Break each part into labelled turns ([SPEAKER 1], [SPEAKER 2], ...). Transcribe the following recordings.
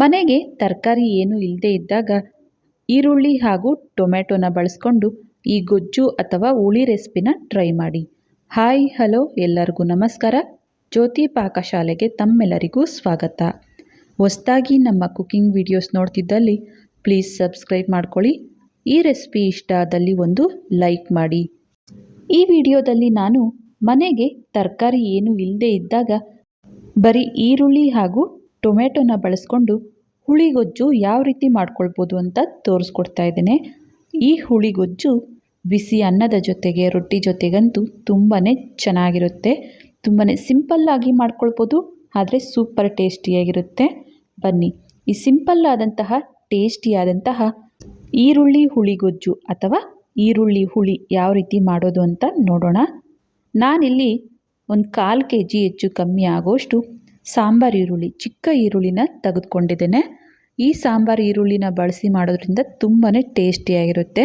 [SPEAKER 1] ಮನೆಗೆ ತರಕಾರಿ ಏನೂ ಇಲ್ಲದೇ ಇದ್ದಾಗ ಈರುಳ್ಳಿ ಹಾಗೂ ಟೊಮೆಟೊನ ಬಳಸ್ಕೊಂಡು ಈ ಗೊಜ್ಜು ಅಥವಾ ಹುಳಿ ರೆಸಿಪಿನ ಟ್ರೈ ಮಾಡಿ. ಹಾಯ್, ಹಲೋ, ಎಲ್ಲರಿಗೂ ನಮಸ್ಕಾರ. ಜ್ಯೋತಿ ಪಾಕಶಾಲೆಗೆ ತಮ್ಮೆಲ್ಲರಿಗೂ ಸ್ವಾಗತ. ಹೊಸ್ದಾಗಿ ನಮ್ಮ ಕುಕಿಂಗ್ ವಿಡಿಯೋಸ್ ನೋಡ್ತಿದ್ದಲ್ಲಿ ಪ್ಲೀಸ್ ಸಬ್ಸ್ಕ್ರೈಬ್ ಮಾಡ್ಕೊಳ್ಳಿ. ಈ ರೆಸಿಪಿ ಇಷ್ಟ ಆದಲ್ಲಿ ಒಂದು ಲೈಕ್ ಮಾಡಿ. ಈ ವಿಡಿಯೋದಲ್ಲಿ ನಾನು ಮನೆಗೆ ತರಕಾರಿ ಏನೂ ಇಲ್ಲದೇ ಇದ್ದಾಗ ಬರೀ ಈರುಳ್ಳಿ ಹಾಗೂ ಟೊಮೆಟೊನ ಬಳಸ್ಕೊಂಡು ಹುಳಿಗೊಜ್ಜು ಯಾವ ರೀತಿ ಮಾಡ್ಕೊಳ್ಬೋದು ಅಂತ ತೋರಿಸ್ಕೊಡ್ತಾ ಇದ್ದೇನೆ. ಈ ಹುಳಿಗೊಜ್ಜು ಬಿಸಿ ಅನ್ನದ ಜೊತೆಗೆ ರೊಟ್ಟಿ ಜೊತೆಗಂತೂ ತುಂಬಾ ಚೆನ್ನಾಗಿರುತ್ತೆ. ತುಂಬಾ ಸಿಂಪಲ್ಲಾಗಿ ಮಾಡ್ಕೊಳ್ಬೋದು, ಆದರೆ ಸೂಪರ್ ಟೇಸ್ಟಿಯಾಗಿರುತ್ತೆ ಬನ್ನಿ, ಈ ಸಿಂಪಲ್ ಆದಂತಹ ಟೇಸ್ಟಿಯಾದಂತಹ ಈರುಳ್ಳಿ ಹುಳಿಗೊಜ್ಜು ಅಥವಾ ಈರುಳ್ಳಿ ಹುಳಿ ಯಾವ ರೀತಿ ಮಾಡೋದು ಅಂತ ನೋಡೋಣ. ನಾನಿಲ್ಲಿ ಒಂದು ಕಾಲು ಕೆ ಜಿ ಹೆಚ್ಚು ಕಮ್ಮಿ ಆಗೋಷ್ಟು ಸಾಂಬಾರು ಈರುಳ್ಳಿ, ಚಿಕ್ಕ ಈರುಳ್ಳಿನ ತೆಗೆದುಕೊಂಡಿದ್ದೇನೆ. ಈ ಸಾಂಬಾರು ಈರುಳ್ಳಿನ ಬಳಸಿ ಮಾಡೋದ್ರಿಂದ ತುಂಬಾ ಟೇಸ್ಟಿಯಾಗಿರುತ್ತೆ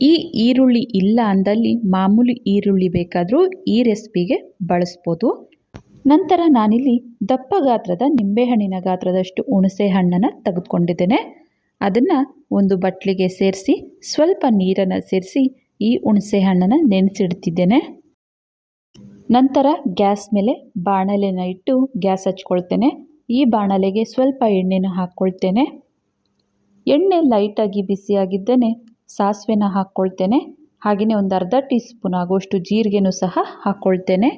[SPEAKER 1] ಈ ಈರುಳ್ಳಿ ಇಲ್ಲ ಅಂದಲ್ಲಿ ಮಾಮೂಲಿ ಈರುಳ್ಳಿ ಬೇಕಾದರೂ ಈ ರೆಸಿಪಿಗೆ ಬಳಸ್ಬೋದು. ನಂತರ ನಾನಿಲ್ಲಿ ದಪ್ಪ ಗಾತ್ರದ ನಿಂಬೆಹಣ್ಣಿನ ಗಾತ್ರದಷ್ಟು ಹುಣಸೆ ಹಣ್ಣನ್ನು ತೆಗೆದುಕೊಂಡಿದ್ದೇನೆ. ಅದನ್ನು ಒಂದು ಬಟ್ಲಿಗೆ ಸೇರಿಸಿ, ಸ್ವಲ್ಪ ನೀರನ್ನು ಸೇರಿಸಿ ಈ ಹುಣಸೆ ಹಣ್ಣನ್ನು ನೆನೆಸಿಡ್ತಿದ್ದೇನೆ. ನಂತರ ಗ್ಯಾಸ್ ಮೇಲೆ ಬಾಣಲೆನ ಇಟ್ಟು ಗ್ಯಾಸ್ ಹಚ್ಕೊಳ್ತೇನೆ. ಈ ಬಾಣಲೆಗೆ ಸ್ವಲ್ಪ ಎಣ್ಣೆನ ಹಾಕ್ಕೊಳ್ತೇನೆ. ಎಣ್ಣೆ ಲೈಟಾಗಿ ಬಿಸಿಯಾಗಿದ್ದೇನೆ, ಸಾಸಿವೆನ ಹಾಕ್ಕೊಳ್ತೇನೆ. ಹಾಗೆಯೇ ಒಂದು ಅರ್ಧ ಟೀ ಸ್ಪೂನ್ ಆಗುವಷ್ಟು ಜೀರಿಗೆನೂ ಸಹ ಹಾಕ್ಕೊಳ್ತೇನೆ.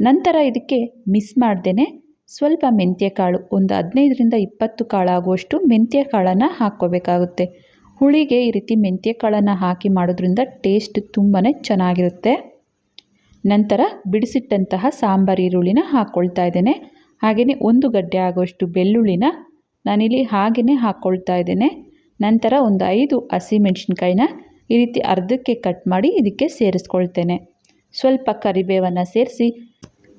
[SPEAKER 1] ನಂತರ ಇದಕ್ಕೆ ಮಿಸ್ ಮಾಡ್ದೇನೆ, ಸ್ವಲ್ಪ ಮೆಂತ್ಯ ಕಾಳು ಒಂದು ಹದಿನೈದರಿಂದ ಇಪ್ಪತ್ತು ಕಾಳು ಆಗುವಷ್ಟು ಮೆಂತ್ಯ ಕಾಳನ್ನು ಹಾಕ್ಕೋಬೇಕಾಗುತ್ತೆ. ಹುಳಿಗೆ ಈ ರೀತಿ ಮೆಂತ್ಯ ಕಾಳನ್ನು ಹಾಕಿ ಮಾಡೋದ್ರಿಂದ ಟೇಸ್ಟ್ ತುಂಬಾ ಚೆನ್ನಾಗಿರುತ್ತೆ. ನಂತರ ಬಿಡಿಸಿಟ್ಟಂತಹ ಸಾಂಬಾರು ಈರುಳ್ಳಿನ ಹಾಕ್ಕೊಳ್ತಾ ಇದ್ದೇನೆ. ಹಾಗೆಯೇ ಒಂದು ಗಡ್ಡೆ ಆಗುವಷ್ಟು ಬೆಳ್ಳುಳ್ಳಿನ ನಾನಿಲ್ಲಿ ಹಾಗೆಯೇ ಹಾಕ್ಕೊಳ್ತಾ ಇದ್ದೇನೆ. ನಂತರ ಒಂದು ಐದು ಹಸಿಮೆಣ್ಸಿನ್ಕಾಯಿನ ಈ ರೀತಿ ಅರ್ಧಕ್ಕೆ ಕಟ್ ಮಾಡಿ ಇದಕ್ಕೆ ಸೇರಿಸ್ಕೊಳ್ತೇನೆ. ಸ್ವಲ್ಪ ಕರಿಬೇವನ್ನು ಸೇರಿಸಿ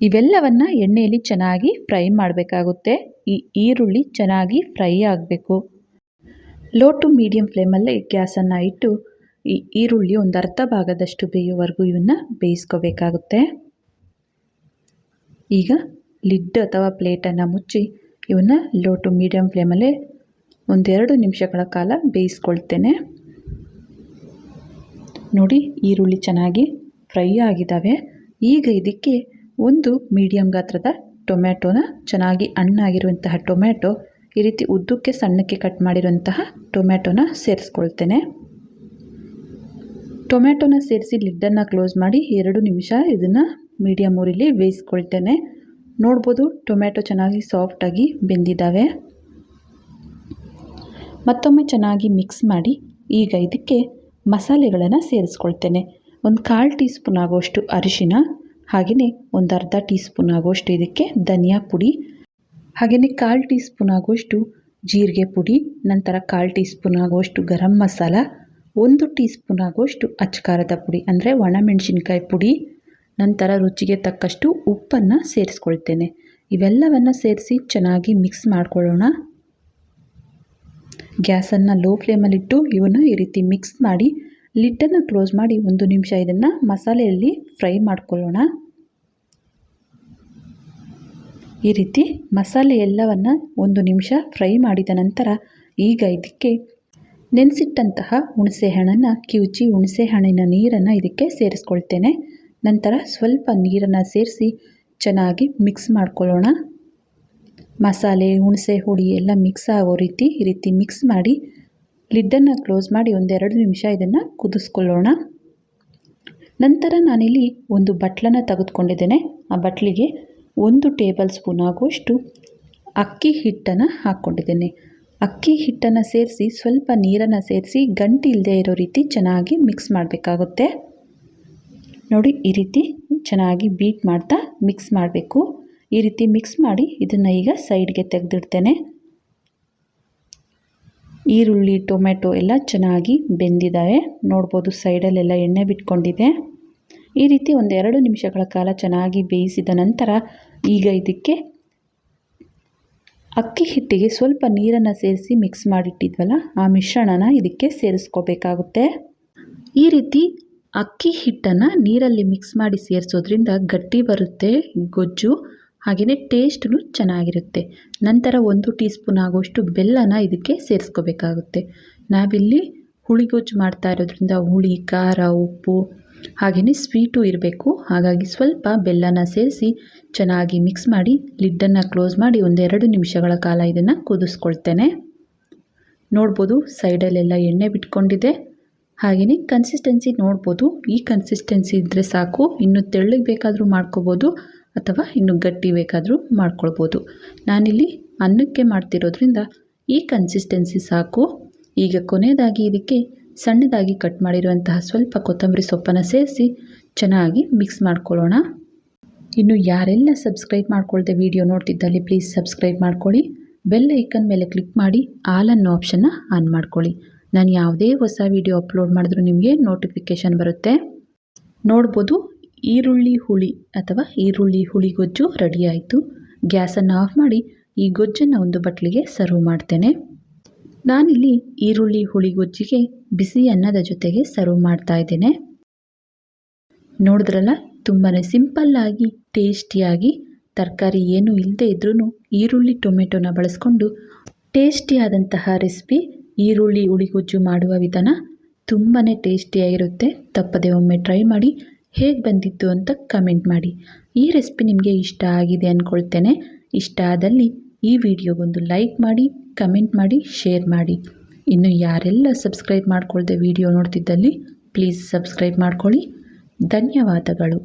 [SPEAKER 1] ಇವೆಲ್ಲವನ್ನು ಎಣ್ಣೆಯಲ್ಲಿ ಚೆನ್ನಾಗಿ ಫ್ರೈ ಮಾಡಬೇಕಾಗುತ್ತೆ. ಈ ಈರುಳ್ಳಿ ಚೆನ್ನಾಗಿ ಫ್ರೈ ಆಗಬೇಕು. ಲೋ ಟು ಮೀಡಿಯಮ್ ಫ್ಲೇಮಲ್ಲಿ ಗ್ಯಾಸನ್ನು ಇಟ್ಟು ಈ ಈರುಳ್ಳಿ ಒಂದು ಅರ್ಧ ಭಾಗದಷ್ಟು ಬೇಯುವವರೆಗೂ ಇವನ್ನ ಬೇಯಿಸ್ಕೋಬೇಕಾಗುತ್ತೆ. ಈಗ ಲಿಡ್ ಅಥವಾ ಪ್ಲೇಟನ್ನು ಮುಚ್ಚಿ ಇವನ್ನ ಲೋ ಟು ಮೀಡಿಯಂ ಫ್ಲೇಮಲ್ಲೇ ಒಂದೆರಡು ನಿಮಿಷಗಳ ಕಾಲ ಬೇಯಿಸ್ಕೊಳ್ತೇನೆ. ನೋಡಿ ಈರುಳ್ಳಿ ಚೆನ್ನಾಗಿ ಫ್ರೈ ಆಗಿದ್ದಾವೆ. ಈಗ ಇದಕ್ಕೆ ಒಂದು ಮೀಡಿಯಂ ಗಾತ್ರದ ಟೊಮ್ಯಾಟೋನ ಚೆನ್ನಾಗಿ ಹಣ್ಣಾಗಿರುವಂತಹ ಟೊಮ್ಯಾಟೊ, ಈ ರೀತಿ ಉದ್ದಕ್ಕೆ ಸಣ್ಣಕ್ಕೆ ಕಟ್ ಮಾಡಿರುವಂತಹ ಟೊಮ್ಯಾಟೊನ ಸೇರಿಸ್ಕೊಳ್ತೇನೆ. ಟೊಮ್ಯಾಟೊನ ಸೇರಿಸಿ ಲಿಡ್ಡನ್ನು ಕ್ಲೋಸ್ ಮಾಡಿ ಎರಡು ನಿಮಿಷ ಇದನ್ನು ಮೀಡಿಯಮ್ ಊರಿಲಿ ಬೇಯಿಸ್ಕೊಳ್ತೇನೆ. ನೋಡ್ಬೋದು ಟೊಮೆಟೊ ಚೆನ್ನಾಗಿ ಸಾಫ್ಟಾಗಿ ಬೆಂದಿದ್ದಾವೆ ಮತ್ತೊಮ್ಮೆ ಚೆನ್ನಾಗಿ ಮಿಕ್ಸ್ ಮಾಡಿ ಈಗ ಇದಕ್ಕೆ ಮಸಾಲೆಗಳನ್ನು ಸೇರಿಸ್ಕೊಳ್ತೇನೆ. ಒಂದು ಕಾಲು ಟೀ ಸ್ಪೂನ್ ಆಗೋಷ್ಟು ಅರಿಶಿನ ಹಾಗೆಯೇ ಒಂದು ಅರ್ಧ ಟೀ ಸ್ಪೂನ್ ಆಗೋಷ್ಟು ಇದಕ್ಕೆ ಧನಿಯಾ ಪುಡಿ ಹಾಗೆಯೇ ಕಾಲು ಟೀ ಸ್ಪೂನ್ ಆಗೋಷ್ಟು ಜೀರಿಗೆ ಪುಡಿ, ನಂತರ ಕಾಲು ಟೀ ಸ್ಪೂನ್ ಆಗೋಷ್ಟು ಗರಂ ಮಸಾಲ ಒಂದು ಟೀ ಸ್ಪೂನ್ ಆಗುವಷ್ಟು ಅಚ್ಕಾರದ ಪುಡಿ, ಅಂದರೆ ಒಣಮೆಣಸಿನ್ಕಾಯಿ ಪುಡಿ, ನಂತರ ರುಚಿಗೆ ತಕ್ಕಷ್ಟು ಉಪ್ಪನ್ನು ಸೇರಿಸ್ಕೊಳ್ತೇನೆ. ಇವೆಲ್ಲವನ್ನು ಸೇರಿಸಿ ಚೆನ್ನಾಗಿ ಮಿಕ್ಸ್ ಮಾಡ್ಕೊಳ್ಳೋಣ. ಗ್ಯಾಸನ್ನು ಲೋ ಫ್ಲೇಮಲ್ಲಿಟ್ಟು ಇವನ್ನ ಈ ರೀತಿ ಮಿಕ್ಸ್ ಮಾಡಿ, ಲಿಟ್ಟನ್ನು ಕ್ಲೋಸ್ ಮಾಡಿ ಒಂದು ನಿಮಿಷ ಇದನ್ನು ಮಸಾಲೆಯಲ್ಲಿ ಫ್ರೈ ಮಾಡ್ಕೊಳ್ಳೋಣ. ಈ ರೀತಿ ಮಸಾಲೆ ಎಲ್ಲವನ್ನು ಒಂದು ನಿಮಿಷ ಫ್ರೈ ಮಾಡಿದ ನಂತರ ಈಗ ಇದಕ್ಕೆ ನೆನೆಸಿಟ್ಟಂತಹ ಹುಣಸೆಹಣ್ಣನ್ನು ಕಿವುಚಿ ಹುಣಸೆಹಣ್ಣಿನ ನೀರನ್ನು ಇದಕ್ಕೆ ಸೇರಿಸ್ಕೊಳ್ತೇನೆ. ನಂತರ ಸ್ವಲ್ಪ ನೀರನ್ನು ಸೇರಿಸಿ ಚೆನ್ನಾಗಿ ಮಿಕ್ಸ್ ಮಾಡ್ಕೊಳ್ಳೋಣ. ಮಸಾಲೆ, ಹುಣಸೆ ಹುಡಿ ಎಲ್ಲ ಮಿಕ್ಸ್ ಆಗೋ ರೀತಿ ಈ ರೀತಿ ಮಿಕ್ಸ್ ಮಾಡಿ ಲಿಡ್ಡನ್ನು ಕ್ಲೋಸ್ ಮಾಡಿ ಒಂದೆರಡು ನಿಮಿಷ ಇದನ್ನು ಕುದಿಸ್ಕೊಳ್ಳೋಣ. ನಂತರ ನಾನಿಲ್ಲಿ ಒಂದು ಬಟ್ಲನ್ನು ತೆಗೆದುಕೊಂಡಿದ್ದೇನೆ. ಆ ಬಟ್ಲಿಗೆ ಒಂದು ಟೇಬಲ್ ಸ್ಪೂನ್ ಆಗುವಷ್ಟು ಅಕ್ಕಿ ಹಿಟ್ಟನ್ನು ಹಾಕ್ಕೊಂಡಿದ್ದೇನೆ. ಅಕ್ಕಿ ಹಿಟ್ಟನ್ನು ಸೇರಿಸಿ ಸ್ವಲ್ಪ ನೀರನ್ನು ಸೇರಿಸಿ ಗಂಟಿ ಇಲ್ಲದೆ ಇರೋ ರೀತಿ ಚೆನ್ನಾಗಿ ಮಿಕ್ಸ್ ಮಾಡಬೇಕಾಗುತ್ತೆ. ನೋಡಿ ಈ ರೀತಿ ಚೆನ್ನಾಗಿ ಬೀಟ್ ಮಾಡ್ತಾ ಮಿಕ್ಸ್ ಮಾಡಬೇಕು. ಈ ರೀತಿ ಮಿಕ್ಸ್ ಮಾಡಿ ಇದನ್ನು ಈಗ ಸೈಡ್ಗೆ ತೆಗೆದಿಡ್ತೇನೆ. ಈರುಳ್ಳಿ ಟೊಮೆಟೊ ಎಲ್ಲ ಚೆನ್ನಾಗಿ ಬೆಂದಿದ್ದಾವೆ ನೋಡ್ಬೋದು ಸೈಡಲ್ಲೆಲ್ಲ ಎಣ್ಣೆ ಬಿಟ್ಕೊಂಡಿದೆ. ಈ ರೀತಿ ಒಂದೆರಡು ನಿಮಿಷಗಳ ಕಾಲ ಚೆನ್ನಾಗಿ ಬೇಯಿಸಿದ ನಂತರ ಈಗ ಇದಕ್ಕೆ ಅಕ್ಕಿ ಹಿಟ್ಟಿಗೆ ಸ್ವಲ್ಪ ನೀರನ್ನು ಸೇರಿಸಿ ಮಿಕ್ಸ್ ಮಾಡಿಟ್ಟಿದ್ವಲ್ಲ, ಆ ಮಿಶ್ರಣನ ಇದಕ್ಕೆ ಸೇರಿಸ್ಕೋಬೇಕಾಗುತ್ತೆ. ಈ ರೀತಿ ಅಕ್ಕಿ ಹಿಟ್ಟನ್ನು ನೀರಲ್ಲಿ ಮಿಕ್ಸ್ ಮಾಡಿ ಸೇರಿಸೋದ್ರಿಂದ ಗಟ್ಟಿ ಬರುತ್ತೆ, ಗೊಜ್ಜು ಹಾಗೆಯೇ ಟೇಸ್ಟೂ ಚೆನ್ನಾಗಿರುತ್ತೆ. ನಂತರ ಒಂದು ಟೀ ಸ್ಪೂನ್ ಆಗುವಷ್ಟು ಬೆಲ್ಲನ ಇದಕ್ಕೆ ಸೇರಿಸ್ಕೋಬೇಕಾಗುತ್ತೆ. ನಾವಿಲ್ಲಿ ಹುಳಿಗೊಜ್ಜು ಮಾಡ್ತಾ ಇರೋದ್ರಿಂದ ಹುಳಿ, ಖಾರ, ಉಪ್ಪು ಹಾಗೆಯೇ ಸ್ವೀಟು ಇರಬೇಕು. ಹಾಗಾಗಿ ಸ್ವಲ್ಪ ಬೆಲ್ಲನ ಸೇರಿಸಿ ಚೆನ್ನಾಗಿ ಮಿಕ್ಸ್ ಮಾಡಿ, ಲಿಡ್ಡನ್ನು ಕ್ಲೋಸ್ ಮಾಡಿ ಒಂದೆರಡು ನಿಮಿಷಗಳ ಕಾಲ ಇದನ್ನು ಕುದಿಸ್ಕೊಳ್ತೇನೆ. ನೋಡ್ಬೋದು ಸೈಡಲ್ಲೆಲ್ಲ ಎಣ್ಣೆ ಬಿಟ್ಕೊಂಡಿದೆ. ಹಾಗೆಯೇ ಕನ್ಸಿಸ್ಟೆನ್ಸಿ ನೋಡ್ಬೋದು. ಈ ಕನ್ಸಿಸ್ಟೆನ್ಸಿ ಇದ್ದರೆ ಸಾಕು. ಇನ್ನು ತೆಳ್ಳಗೆ ಬೇಕಾದರೂ ಮಾಡ್ಕೋಬೋದು ಅಥವಾ ಇನ್ನು ಗಟ್ಟಿ ಬೇಕಾದರೂ ಮಾಡ್ಕೊಳ್ಬೋದು. ನಾನಿಲ್ಲಿ ಅನ್ನಕ್ಕೆ ಮಾಡ್ತಿರೋದ್ರಿಂದ ಈ ಕನ್ಸಿಸ್ಟೆನ್ಸಿ ಸಾಕು. ಈಗ ಕೊನೆಯದಾಗಿ ಇದಕ್ಕೆ ಸಣ್ಣದಾಗಿ ಕಟ್ ಮಾಡಿರುವಂತಹ ಸ್ವಲ್ಪ ಕೊತ್ತಂಬರಿ ಸೊಪ್ಪನ್ನು ಸೇರಿಸಿ ಚೆನ್ನಾಗಿ ಮಿಕ್ಸ್ ಮಾಡ್ಕೊಳ್ಳೋಣ. ಇನ್ನು ಯಾರೆಲ್ಲ ಸಬ್ಸ್ಕ್ರೈಬ್ ಮಾಡ್ಕೊಳ್ಳದೆ ವಿಡಿಯೋ ನೋಡ್ತಿದ್ದಲ್ಲಿ ಪ್ಲೀಸ್ ಸಬ್ಸ್ಕ್ರೈಬ್ ಮಾಡ್ಕೊಳ್ಳಿ. ಬೆಲ್ ಐಕನ್ ಮೇಲೆ ಕ್ಲಿಕ್ ಮಾಡಿ ಆಲ್ ಅನ್ನೋ ಆಪ್ಷನ್ನ ಆನ್ ಮಾಡ್ಕೊಳ್ಳಿ. ನಾನು ಯಾವುದೇ ಹೊಸ ವಿಡಿಯೋ ಅಪ್ಲೋಡ್ ಮಾಡಿದ್ರೂ ನಿಮಗೆ ನೋಟಿಫಿಕೇಷನ್ ಬರುತ್ತೆ. ನೋಡ್ಬೋದು ಈರುಳ್ಳಿ ಹುಳಿ ಅಥವಾ ಈರುಳ್ಳಿ ಹುಳಿ ಗೊಜ್ಜು ರೆಡಿ ಆಯಿತು. ಗ್ಯಾಸನ್ನು ಆಫ್ ಮಾಡಿ, ಈ ಗೊಜ್ಜನ್ನು ಒಂದು ಬಟ್ಲಿಗೆ ಸರ್ವ್ ಮಾಡ್ತೇನೆ. ನಾನಿಲ್ಲಿ ಈರುಳ್ಳಿ ಹುಳಿ ಗೊಜ್ಜಿಗೆ ಬಿಸಿ ಅನ್ನದ ಜೊತೆಗೆ ಸರ್ವ್ ಮಾಡ್ತಾ ಇದ್ದೇನೆ. ನೋಡಿದ್ರಲ್ಲ ತುಂಬಾ ಸಿಂಪಲ್ಲಾಗಿ ಟೇಸ್ಟಿಯಾಗಿ ತರಕಾರಿ ಏನೂ ಇಲ್ಲದೆ ಇದ್ರೂ ಈರುಳ್ಳಿ ಟೊಮೆಟೊನ ಬಳಸ್ಕೊಂಡು ಟೇಸ್ಟಿಯಾದಂತಹ ರೆಸಿಪಿ ಈರುಳ್ಳಿ ಹುಳಿಗೊಜ್ಜು ಮಾಡುವ ವಿಧಾನ ತುಂಬಾ ಟೇಸ್ಟಿಯಾಗಿರುತ್ತೆ ತಪ್ಪದೆ ಒಮ್ಮೆ ಟ್ರೈ ಮಾಡಿ ಹೇಗೆ ಬಂದಿತ್ತು ಅಂತ ಕಮೆಂಟ್ ಮಾಡಿ. ಈ ರೆಸಿಪಿ ನಿಮಗೆ ಇಷ್ಟ ಆಗಿದೆ ಅಂದ್ಕೊಳ್ತೇನೆ ಇಷ್ಟ ಆದಲ್ಲಿ ಈ ವಿಡಿಯೋಗೊಂದು ಲೈಕ್ ಮಾಡಿ, ಕಮೆಂಟ್ ಮಾಡಿ, ಶೇರ್ ಮಾಡಿ. ಇನ್ನು ಯಾರೆಲ್ಲ ಸಬ್ಸ್ಕ್ರೈಬ್ ಮಾಡ್ಕೊಳ್ಳದೆ ವಿಡಿಯೋ ನೋಡ್ತಿದ್ದಲ್ಲಿ, ಪ್ಲೀಸ್ ಸಬ್ಸ್ಕ್ರೈಬ್ ಮಾಡ್ಕೊಳ್ಳಿ. ಧನ್ಯವಾದಗಳು.